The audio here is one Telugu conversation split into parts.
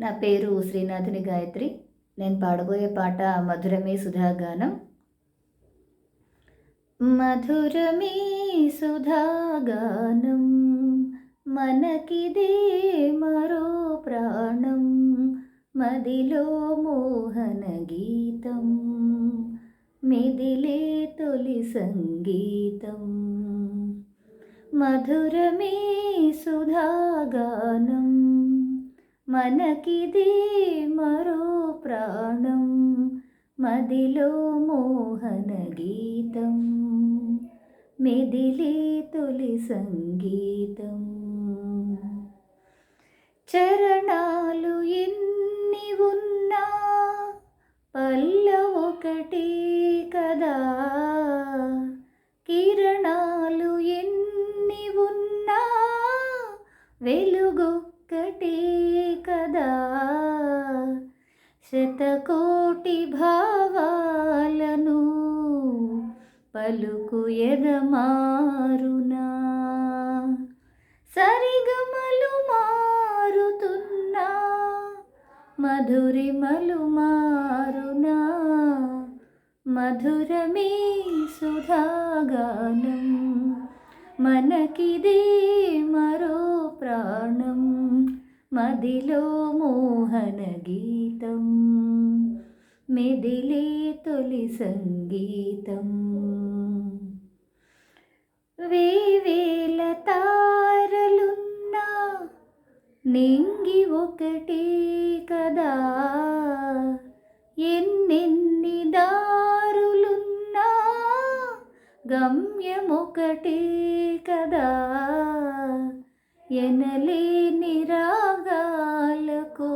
నా పేరు శ్రీనాథుని గాయత్రి. నేను పాడబోయే పాట మధురమే సుధాగానం. మధురమే సుధాగానం మనకిదే మరో ప్రాణం మదిలో మోహన గీతం మెదిలే తొలి సంగీతం. మధురమే సుధాగానం మనకిదే మరో ప్రాణం మదిలో మోహన గీతం మెదిలే తొలి సంగీతం. చరణాలు ఎన్ని ఉన్నా పల్లవొకటే కదా. కిరణాలు ఎన్ని ఉన్నా ఒక్కటే కదా. శతకోటి భావాలను పలుకు ఎదమారునా? సరిగమలు మారుతున్నా మధురిమలు మారునా? మధురమే సుధాగానం మనకిదే మరో ప్రాణం. మదిలో మోహన గీతం. మెదిలే తొలి సంగీతం. వేవేల తారలున్నా నింగి ఒకటే కదా. గమ్యమొకటే కదా. ఎనలేని రాగాలకు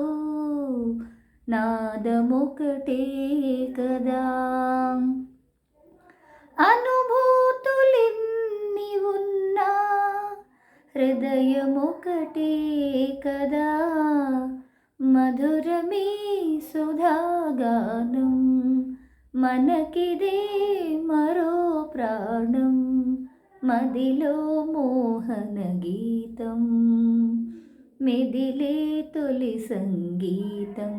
నాదమొకటే కదా. అనుభూతులెన్ని ఉన్నా హృదయమొకటే కదా. మధురమే సుధాగానం మనకిదే మరో ప్రాణం మదిలో మోహన గీతం మెదిలే తొలి సంగీతం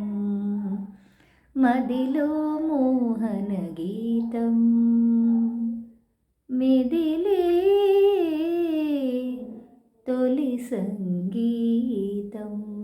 మదిలో మోహన గీతం మెదిలే తొలి సంగీతం.